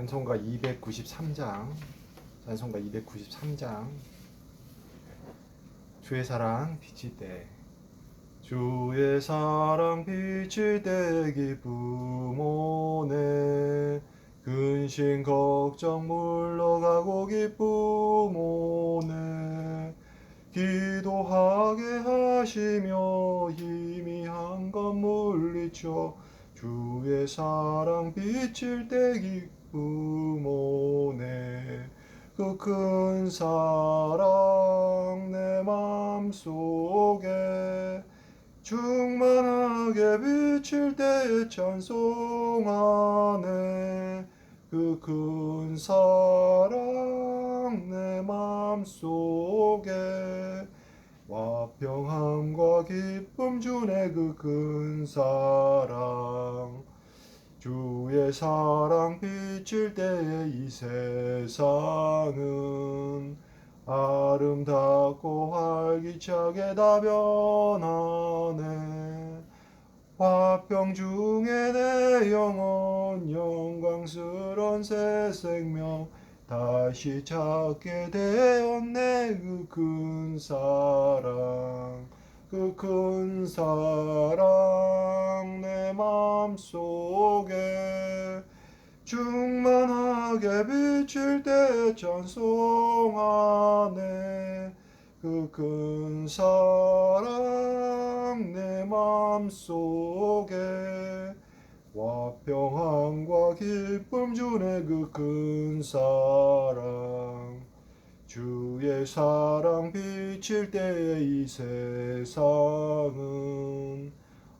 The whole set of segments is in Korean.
찬송가 293장. 찬송가 293장. 주의 사랑 비칠 때 주의 사랑 비칠 때 기쁨 오네. 근심 걱정 물러가고 기쁨 오네. 기도하게 하시며 희미한 것 물리쳐 주의 사랑 비칠 때 기쁨 오네 그 큰 사랑 내 맘속에 충만하게 비칠 때 찬송하네 그 큰 사랑 내 맘속에 화평함과 기쁨 주네 그 큰 사랑 주의 사랑 비칠 때에 이 세상은 아름답고 활기차게 다 변하네. 화평 중에 내 영혼 영광스런 새 생명 다시 찾게 되었네 그 큰 사랑 그 큰 사랑 내 맘속에 충만하게 비칠 때 찬송하네 그 큰 사랑 내 맘속에 화평함과 기쁨 주네 그 큰 사랑 주의 사랑 비칠 때에 이 세상은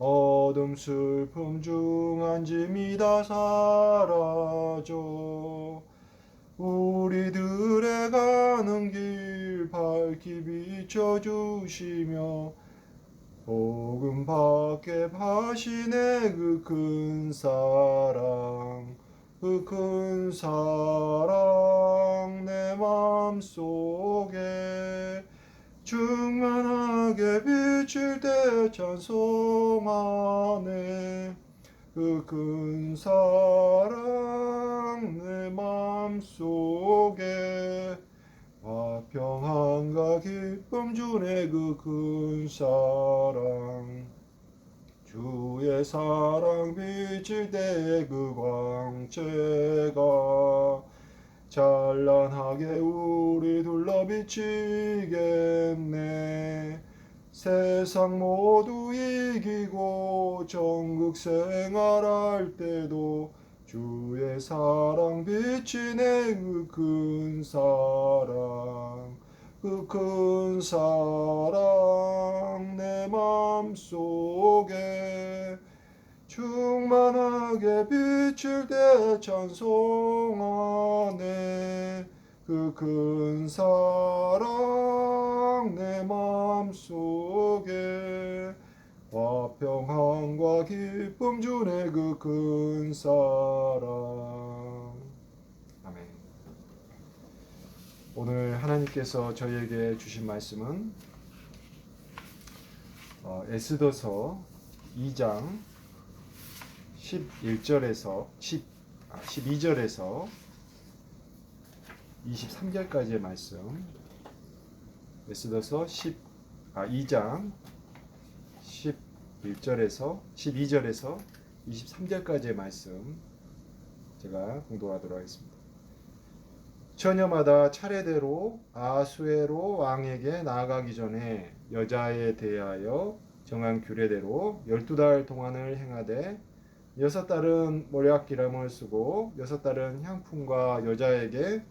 어둠 슬픔 중 안짐이 다 사라져. 우리들의 가는 길 밝히 비춰주시며 복음 밖에 하시네 그 큰 사랑 그 큰 사랑 내 맘속에 충만하게 비칠 때 찬송하네 그 큰 사랑 내 맘속에 화평함과 기쁨 주네 그 큰 사랑 주의 사랑 비칠 때그 광채가 찬란하게 우리 둘러 비치겠네. 세상 모두 이기고 전국 생활할 때도 주의 사랑 비치네 그큰 사랑 그 큰 사랑 내 맘속에 충만하게 비칠 때 찬송하네 그 큰 사랑 내 맘속에 화평함과 기쁨 주네 그 큰 사랑 아멘 오늘 하나님께서 저희에게 주신 말씀은 어, 에스더서 2장 11절에서 10, 아, 12절에서 23절까지의 말씀 에스더서 10, 아, 2장 11절에서 12절에서 23절까지의 말씀 제가 공독하도록 하겠습니다. 처녀마다 차례대로 아수에로 왕에게 나아가기 전에 여자에 대하여 정한 규례대로 열두 달 동안을 행하되 여섯 달은 모략 기람을 쓰고 여섯 달은 향품과 여자에게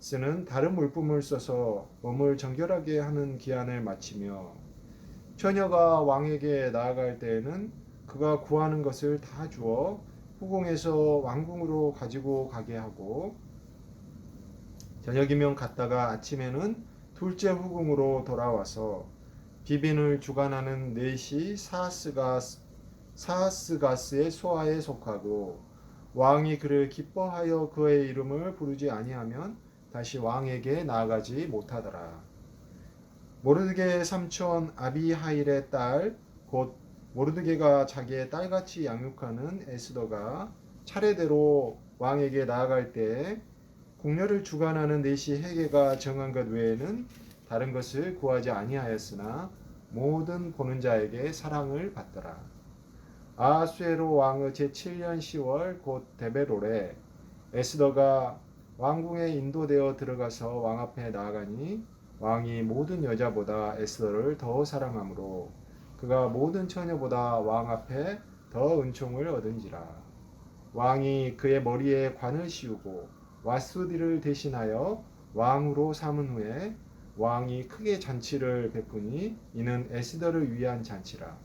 쓰는 다른 물품을 써서 몸을 정결하게 하는 기한을 마치며 처녀가 왕에게 나아갈 때에는 그가 구하는 것을 다 주어 후궁에서 왕궁으로 가지고 가게 하고 저녁이면 갔다가 아침에는 둘째 후궁으로 돌아와서 비빈을 주관하는 넷이 사스가스, 사스가스의 소하에 속하고 왕이 그를 기뻐하여 그의 이름을 부르지 아니하면 다시 왕에게 나아가지 못하더라. 모르드게의 삼촌 아비하일의 딸 곧 모르드게가 자기의 딸같이 양육하는 에스더가 차례대로 왕에게 나아갈 때 궁녀를 주관하는 내시 해계가 정한 것 외에는 다른 것을 구하지 아니하였으나 모든 보는 자에게 사랑을 받더라. 아수에로 왕의 제7년 10월 곧 데베롤에 에스더가 왕궁에 인도되어 들어가서 왕 앞에 나아가니 왕이 모든 여자보다 에스더를 더 사랑하므로 그가 모든 처녀보다 왕 앞에 더 은총을 얻은지라 왕이 그의 머리에 관을 씌우고 와수디를 대신하여 왕으로 삼은 후에 왕이 크게 잔치를 베푸니 이는 에스더를 위한 잔치라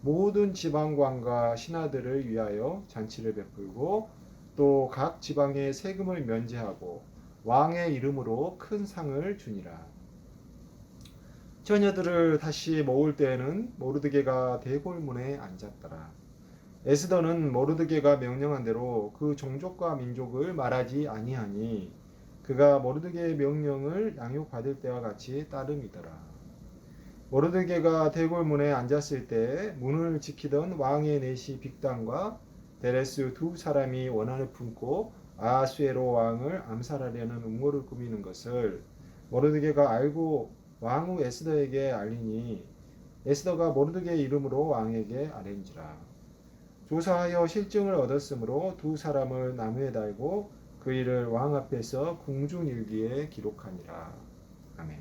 모든 지방관과 신하들을 위하여 잔치를 베풀고 또 각 지방의 세금을 면제하고 왕의 이름으로 큰 상을 주니라. 처녀들을 다시 모을 때에는 모르드게가 대궐문에 앉았더라. 에스더는 모르드게가 명령한 대로 그 종족과 민족을 말하지 아니하니 그가 모르드게의 명령을 양육받을 때와 같이 따름이더라. 모르드게가 대궐문에 앉았을 때 문을 지키던 왕의 내시 빅단과 데레스 두 사람이 원한을 품고 아수에로 왕을 암살하려는 음모를 꾸미는 것을 모르드게가 알고 왕후 에스더에게 알리니 에스더가 모르드게의 이름으로 왕에게 아뢰니라 조사하여 실증을 얻었으므로 두 사람을 나무에 달고 그 일을 왕 앞에서 궁중일기에 기록하니라 아멘.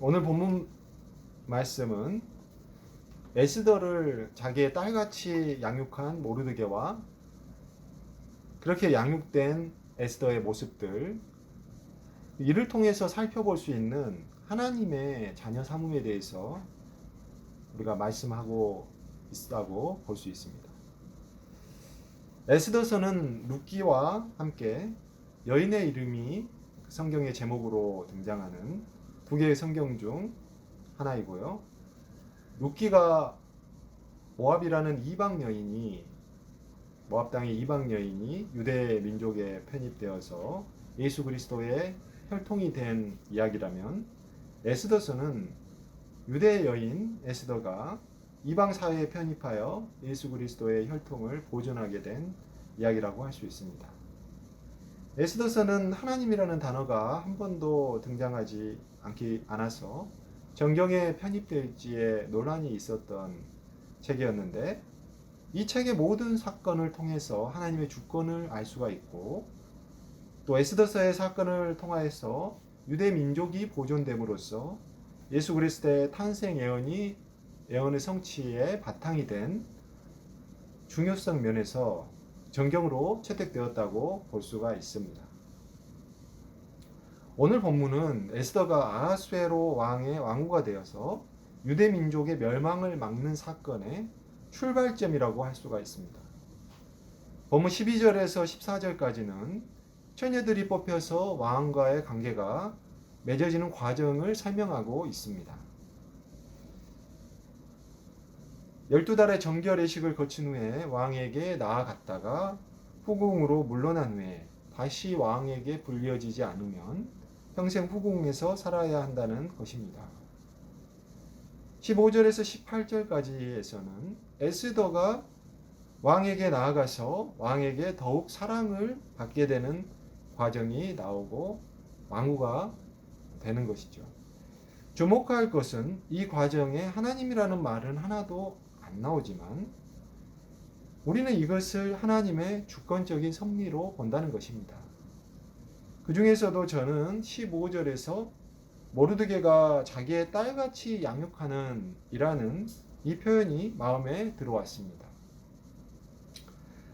오늘 본문 말씀은 에스더를 자기의 딸같이 양육한 모르드게와 그렇게 양육된 에스더의 모습들 이를 통해서 살펴볼 수 있는 하나님의 자녀 사문에 대해서 우리가 말씀하고 있다고 볼 수 있습니다. 에스더서는 루키와 함께 여인의 이름이 성경의 제목으로 등장하는 두 개의 성경 중 하나이고요. 루키가 모압이라는 이방 여인이 모압 땅의 이방 여인이 유대 민족에 편입되어서 예수 그리스도의 혈통이 된 이야기라면 에스더서는 유대 여인 에스더가 이방 사회에 편입하여 예수 그리스도의 혈통을 보존하게 된 이야기라고 할 수 있습니다. 에스더서는 하나님이라는 단어가 한 번도 등장하지 않기 않아서 정경에 편입될지에 논란이 있었던 책이었는데 이 책의 모든 사건을 통해서 하나님의 주권을 알 수가 있고 또 에스더서의 사건을 통하여서 유대 민족이 보존됨으로써 예수 그리스도의 탄생 예언이 예언의 성취의 바탕이 된 중요성 면에서 정경으로 채택되었다고 볼 수가 있습니다. 오늘 본문은 에스더가 아하수에로 왕의 왕후가 되어서 유대 민족의 멸망을 막는 사건의 출발점이라고 할 수가 있습니다. 본문 12절에서 14절까지는 처녀들이 뽑혀서 왕과의 관계가 맺어지는 과정을 설명하고 있습니다. 12달의 정결 의식을 거친 후에 왕에게 나아갔다가 후궁으로 물러난 후에 다시 왕에게 불려지지 않으면 평생 후궁에서 살아야 한다는 것입니다. 15절에서 18절까지에서는 에스더가 왕에게 나아가서 왕에게 더욱 사랑을 받게 되는 과정이 나오고 왕후가 되는 것이죠. 주목할 것은 이 과정에 하나님이라는 말은 하나도 안 나오지만 우리는 이것을 하나님의 주권적인 섭리로 본다는 것입니다. 그 중에서도 저는 15절에서 모르드게가 자기의 딸같이 양육하는 이라는 이 표현이 마음에 들어왔습니다.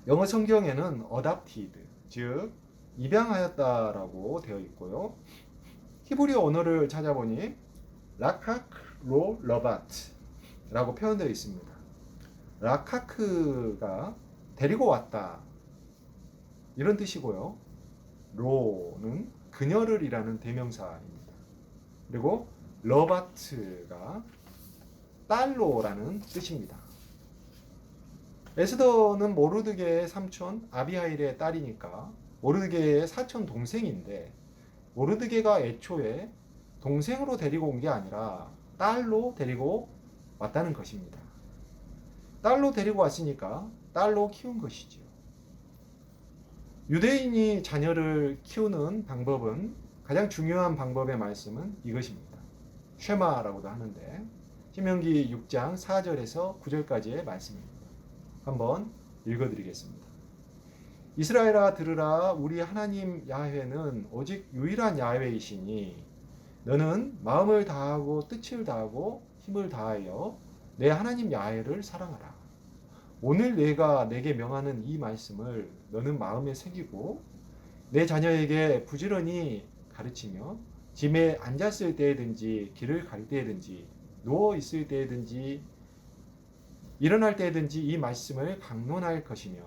영어 성경에는 adopted, 즉 입양하였다라고 되어 있고요. 히브리어 언어를 찾아보니 라카크로 러바트라고 표현되어 있습니다. 라카크가 데리고 왔다 이런 뜻이고요. 로는 그녀를 이라는 대명사입니다. 그리고 러바트가 딸로라는 뜻입니다. 에스더는 모르드게의 삼촌 아비하일의 딸이니까 모르드게의 사촌 동생인데 모르드게가 애초에 동생으로 데리고 온 게 아니라 딸로 데리고 왔다는 것입니다. 딸로 데리고 왔으니까 딸로 키운 것이지요. 유대인이 자녀를 키우는 방법은 가장 중요한 방법의 말씀은 이것입니다. 쉐마라고도 하는데 신명기 6장 4절에서 9절까지의 말씀입니다. 한번 읽어드리겠습니다. 이스라엘아 들으라 우리 하나님 야훼는 오직 유일한 야훼이시니 너는 마음을 다하고 뜻을 다하고 힘을 다하여 내 하나님 야훼를 사랑하라. 오늘 내가 내게 명하는 이 말씀을 너는 마음에 새기고 내 자녀에게 부지런히 가르치며 짐에 앉았을 때든지 길을 갈 때든지 누워 있을 때든지 일어날 때든지 이 말씀을 강론할 것이며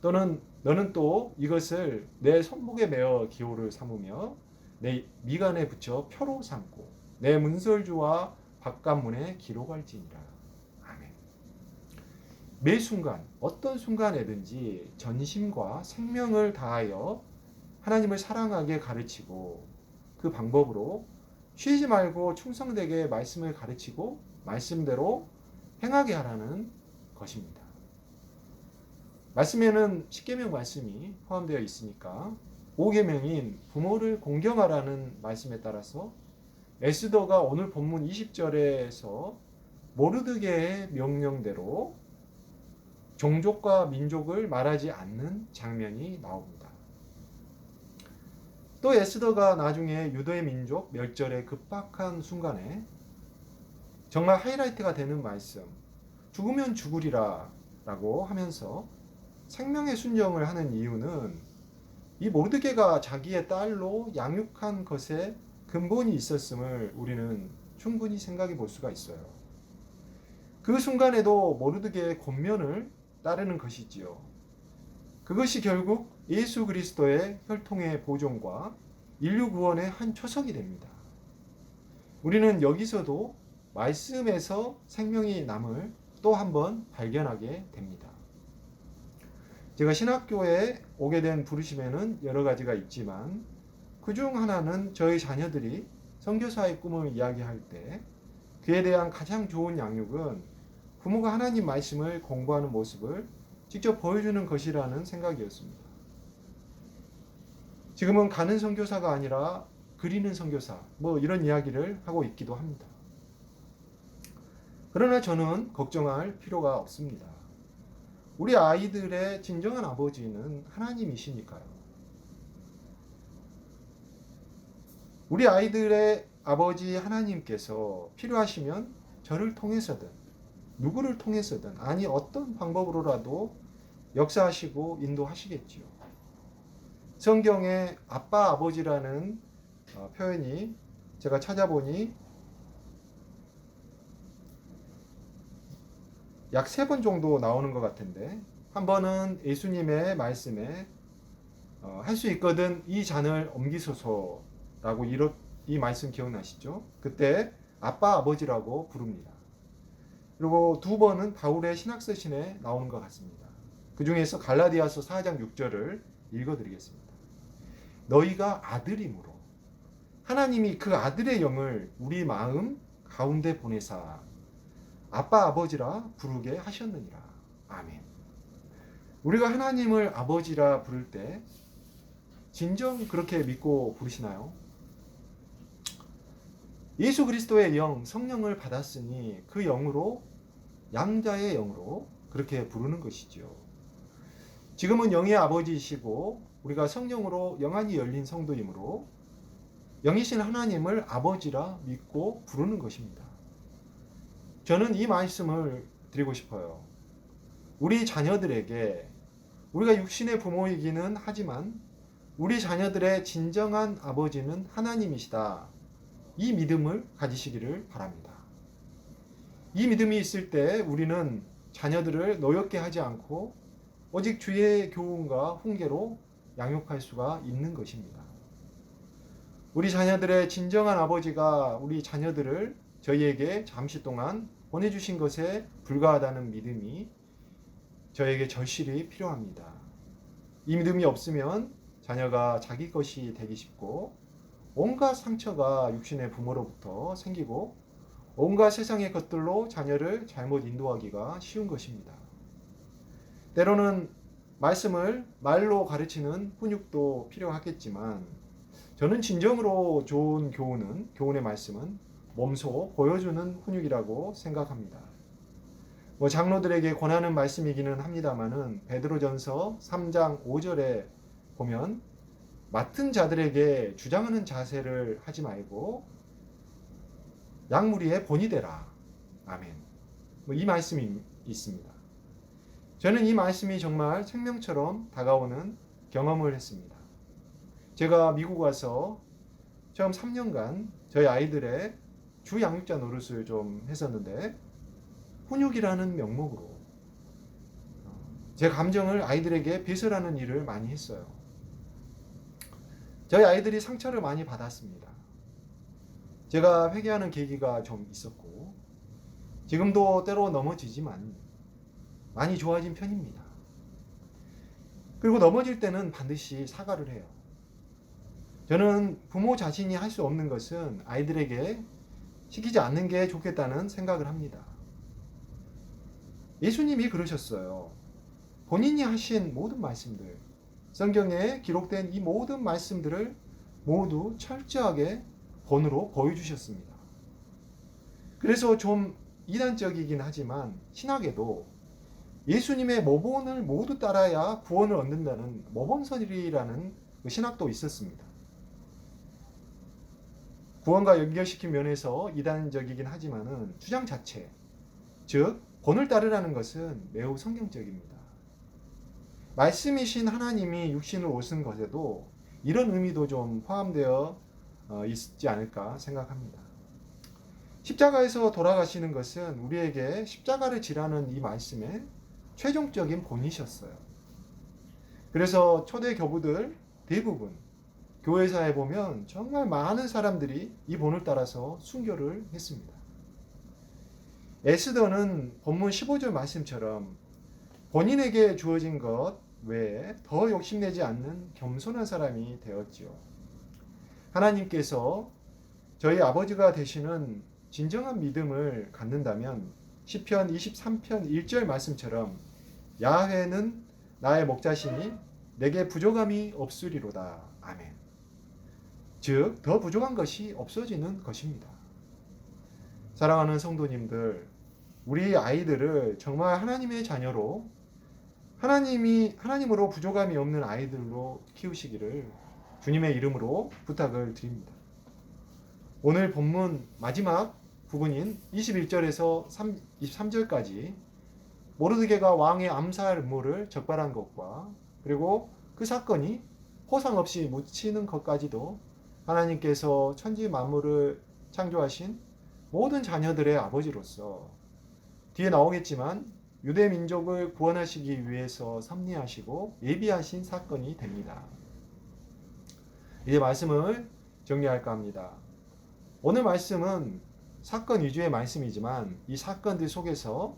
또는 너는 또 이것을 내 손목에 매어 기호를 삼으며 내 미간에 붙여 표로 삼고 내 문설주와 바깥문에 기록할지니라. 아멘. 매 순간 어떤 순간에든지 전심과 생명을 다하여 하나님을 사랑하게 가르치고 그 방법으로 쉬지 말고 충성되게 말씀을 가르치고 말씀대로 행하게 하라는 것입니다. 말씀에는 십계명 말씀이 포함되어 있으니까 5계명인 부모를 공경하라는 말씀에 따라서 에스더가 오늘 본문 20절에서 모르드게의 명령대로 종족과 민족을 말하지 않는 장면이 나옵니다. 또 에스더가 나중에 유도의 민족 멸절의 급박한 순간에 정말 하이라이트가 되는 말씀 죽으면 죽으리라 라고 하면서 생명의 순정을 하는 이유는 이 모르드게가 자기의 딸로 양육한 것에 근본이 있었음을 우리는 충분히 생각해 볼 수가 있어요. 그 순간에도 모르드게의 권면을 따르는 것이지요. 그것이 결국 예수 그리스도의 혈통의 보존과 인류 구원의 한 초석이 됩니다. 우리는 여기서도 말씀에서 생명이 남을 또 한 번 발견하게 됩니다. 제가 신학교에 오게 된 부르심에는 여러 가지가 있지만 그 중 하나는 저희 자녀들이 선교사의 꿈을 이야기할 때 그에 대한 가장 좋은 양육은 부모가 하나님 말씀을 공부하는 모습을 직접 보여주는 것이라는 생각이었습니다. 지금은 가는 선교사가 아니라 그리는 선교사 뭐 이런 이야기를 하고 있기도 합니다. 그러나 저는 걱정할 필요가 없습니다. 우리 아이들의 진정한 아버지는 하나님이시니까요. 우리 아이들의 아버지 하나님께서 필요하시면 저를 통해서든 누구를 통해서든 아니 어떤 방법으로라도 역사하시고 인도하시겠지요. 성경에 아빠 아버지라는 어, 표현이 제가 찾아보니 약 세 번 정도 나오는 것 같은데 한 번은 예수님의 말씀에 어, 할 수 있거든 이 잔을 옮기소서라고 이렇, 이 말씀 기억나시죠? 그때 아빠 아버지라고 부릅니다. 그리고 두 번은 바울의 신학서신에 나오는 것 같습니다. 그 중에서 갈라디아서 4장 6절을 읽어드리겠습니다. 너희가 아들이므로 하나님이 그 아들의 영을 우리 마음 가운데 보내사 아빠 아버지라 부르게 하셨느니라. 아멘. 우리가 하나님을 아버지라 부를 때 진정 그렇게 믿고 부르시나요? 예수 그리스도의 영, 성령을 받았으니 그 영으로 양자의 영으로 그렇게 부르는 것이죠. 지금은 영의 아버지이시고 우리가 성령으로 영안이 열린 성도이므로 영이신 하나님을 아버지라 믿고 부르는 것입니다. 저는 이 말씀을 드리고 싶어요. 우리 자녀들에게 우리가 육신의 부모이기는 하지만 우리 자녀들의 진정한 아버지는 하나님이시다. 이 믿음을 가지시기를 바랍니다. 이 믿음이 있을 때 우리는 자녀들을 노엽게 하지 않고 오직 주의 교훈과 훈계로 양육할 수가 있는 것입니다. 우리 자녀들의 진정한 아버지가 우리 자녀들을 저희에게 잠시 동안 보내주신 것에 불과하다는 믿음이 저에게 절실히 필요합니다. 이 믿음이 없으면 자녀가 자기 것이 되기 쉽고 온갖 상처가 육신의 부모로부터 생기고 온갖 세상의 것들로 자녀를 잘못 인도하기가 쉬운 것입니다. 때로는 말씀을 말로 가르치는 훈육도 필요하겠지만 저는 진정으로 좋은 교훈은 교훈의 말씀은 몸소 보여주는 훈육이라고 생각합니다. 뭐 장로들에게 권하는 말씀이기는 합니다만은 베드로전서 3장 5절에 보면 맡은 자들에게 주장하는 자세를 하지 말고 양무리의 본이 되라. 아멘. 뭐 이 말씀이 있습니다. 저는 이 말씀이 정말 생명처럼 다가오는 경험을 했습니다. 제가 미국 와서 처음 3년간 저희 아이들의 주 양육자 노릇을 좀 했었는데 훈육이라는 명목으로 어, 제 감정을 아이들에게 배설하는 일을 많이 했어요. 저희 아이들이 상처를 많이 받았습니다. 제가 회개하는 계기가 좀 있었고 지금도 때로 넘어지지만 많이 좋아진 편입니다. 그리고 넘어질 때는 반드시 사과를 해요. 저는 부모 자신이 할 수 없는 것은 아이들에게 시키지 않는 게 좋겠다는 생각을 합니다. 예수님이 그러셨어요. 본인이 하신 모든 말씀들, 성경에 기록된 이 모든 말씀들을 모두 철저하게 본으로 보여주셨습니다. 그래서 좀 이단적이긴 하지만 신학에도 예수님의 모본을 모두 따라야 구원을 얻는다는 모본설이라는 그 신학도 있었습니다. 구원과 연결시킨 면에서 이단적이긴 하지만은 주장 자체, 즉 본을 따르라는 것은 매우 성경적입니다. 말씀이신 하나님이 육신을 오신 것에도 이런 의미도 좀 포함되어 어, 있지 않을까 생각합니다. 십자가에서 돌아가시는 것은 우리에게 십자가를 지라는 이 말씀의 최종적인 본이셨어요. 그래서 초대 교부들 대부분 교회사에 보면 정말 많은 사람들이 이 본을 따라서 순교를 했습니다. 에스더는 본문 15절 말씀처럼 본인에게 주어진 것 외에 더 욕심내지 않는 겸손한 사람이 되었지요. 하나님께서 저희 아버지가 되시는 진정한 믿음을 갖는다면 시편 23편 1절 말씀처럼 야훼는 나의 목자시니 내게 부족함이 없으리로다. 아멘. 즉, 더 부족한 것이 없어지는 것입니다. 사랑하는 성도님들, 우리 아이들을 정말 하나님의 자녀로 하나님이 하나님으로 부족함이 없는 아이들로 키우시기를 주님의 이름으로 부탁을 드립니다. 오늘 본문 마지막 부분인 21절에서 23절까지 모르드게가 왕의 암살 음모를 적발한 것과 그리고 그 사건이 호상 없이 묻히는 것까지도 하나님께서 천지 만물을 창조하신 모든 자녀들의 아버지로서 뒤에 나오겠지만 유대 민족을 구원하시기 위해서 섭리하시고 예비하신 사건이 됩니다. 이제 말씀을 정리할까 합니다. 오늘 말씀은 사건 위주의 말씀이지만 이 사건들 속에서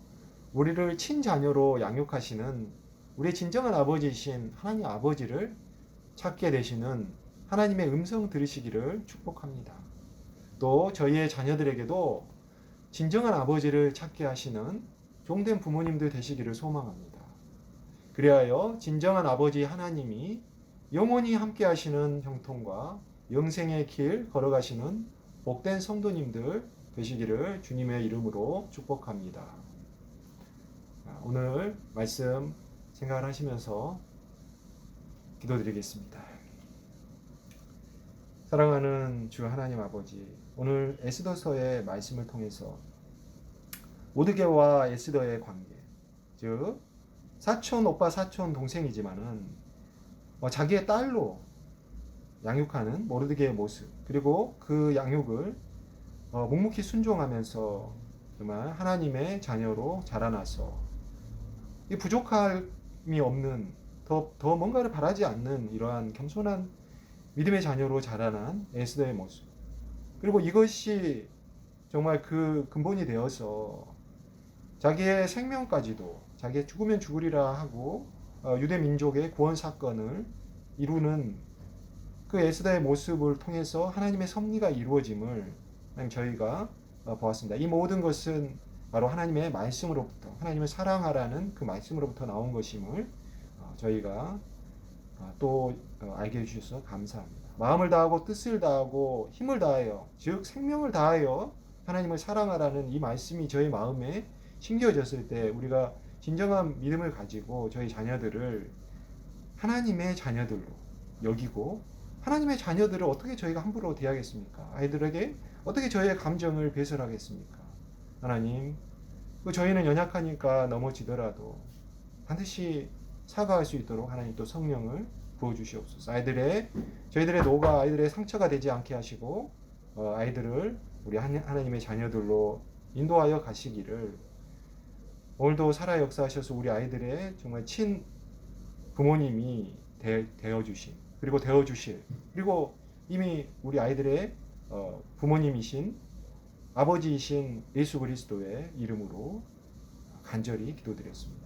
우리를 친자녀로 양육하시는 우리의 진정한 아버지이신 하나님 아버지를 찾게 되시는 하나님의 음성 들으시기를 축복합니다. 또 저희의 자녀들에게도 진정한 아버지를 찾게 하시는 종된 부모님들 되시기를 소망합니다. 그리하여 진정한 아버지 하나님이 영원히 함께 하시는 형통과 영생의 길 걸어가시는 복된 성도님들 되시기를 주님의 이름으로 축복합니다. 오늘 말씀 생각을 하시면서 기도드리겠습니다. 사랑하는 주 하나님 아버지, 오늘 에스더서의 말씀을 통해서 모드게와 에스더의 관계, 즉 사촌 오빠 사촌 동생이지만은 어, 자기의 딸로 양육하는 모르드게의 모습 그리고 그 양육을 어, 묵묵히 순종하면서 정말 하나님의 자녀로 자라나서 이 부족함이 없는 더, 더 뭔가를 바라지 않는 이러한 겸손한 믿음의 자녀로 자라난 에스더의 모습 그리고 이것이 정말 그 근본이 되어서 자기의 생명까지도 자기의 죽으면 죽으리라 하고 어, 유대 민족의 구원 사건을 이루는 그 에스더의 모습을 통해서 하나님의 섭리가 이루어짐을 저희가 어, 보았습니다. 이 모든 것은 바로 하나님의 말씀으로부터 하나님을 사랑하라는 그 말씀으로부터 나온 것임을 어, 저희가 어, 또 어, 알게 해주셔서 감사합니다. 마음을 다하고 뜻을 다하고 힘을 다하여 즉 생명을 다하여 하나님을 사랑하라는 이 말씀이 저희 마음에 심겨졌을 때 우리가 진정한 믿음을 가지고 저희 자녀들을 하나님의 자녀들로 여기고 하나님의 자녀들을 어떻게 저희가 함부로 대하겠습니까? 아이들에게 어떻게 저희의 감정을 배설하겠습니까? 하나님, 그 저희는 연약하니까 넘어지더라도 반드시 사과할 수 있도록 하나님 또 성령을 부어 주시옵소서. 아이들의 저희들의 노가 아이들의 상처가 되지 않게 하시고 어, 아이들을 우리 하나- 하나님의 자녀들로 인도하여 가시기를 오늘도 살아 역사하셔서 우리 아이들의 정말 친 부모님이 되, 되어 주신 그리고 되어 주실 그리고 이미 우리 아이들의 어, 부모님이신 아버지이신 예수 그리스도의 이름으로 간절히 기도드렸습니다.